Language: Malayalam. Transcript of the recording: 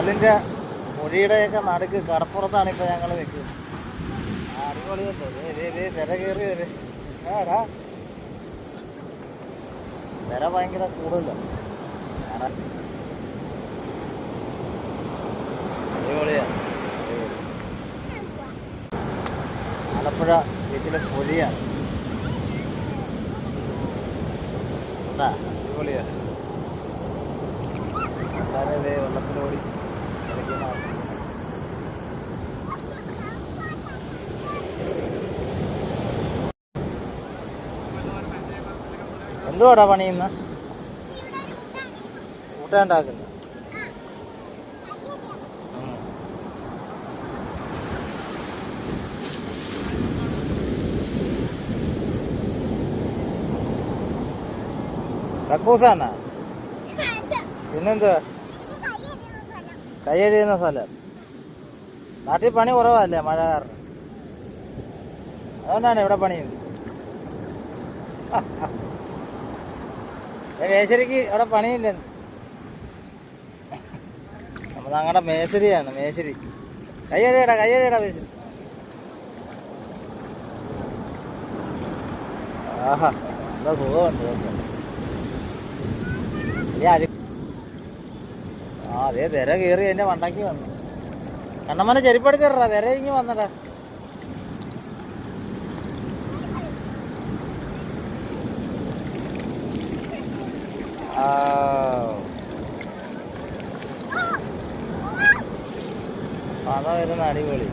കടലിന്റെ മുഴിയുടെയൊക്കെ നടുക്ക് കടപ്പുറത്താണ് ഇപ്പോൾ ഞങ്ങൾ നിൽക്കുന്നത് അടിപൊളിയല്ലേ ഭയങ്കര കൂടുതലാണ് കാണാൻ. അടിപൊളിയാണ് അടിപൊളി. ആലപ്പുഴ ബീച്ചിലെ പൊലിയാണ് അടിപൊളിയാണ് എല്ലാവരും വെള്ളത്തിലോടി. എന്തുവാടാ പണി ഇന്ന്? കൂട്ടാണ്ടാക്കുന്നത് കക്കൂസാണ? പിന്നെന്തുവാ? കൈയഴിയുന്ന സ്ഥലം. നാട്ടിൽ പണി കുറവല്ലേ മഴ കാരണം? അതുകൊണ്ടാണ് ഇവിടെ പണി. മേശരിക്ക് അവിടെ പണിയില്ലെന്ന് നമ്മൾ ഞങ്ങളുടെ മേശരിയാണ് മേശരി. കയ്യടിയടാ കയ്യഴിയടാ മേശരി. ആഹാ എന്താ സുഖമുണ്ട് ഇതൊക്കെ ആ അതേ തിര കയറി എന്റെ മണ്ടയ്ക്ക് വന്നു. കണ്ണമ്മനെ ചെരിപ്പെടുത്തി തരടാ തിര ഇങ്ങി വന്നടാ. അതാ വരുന്ന അടിപൊളി.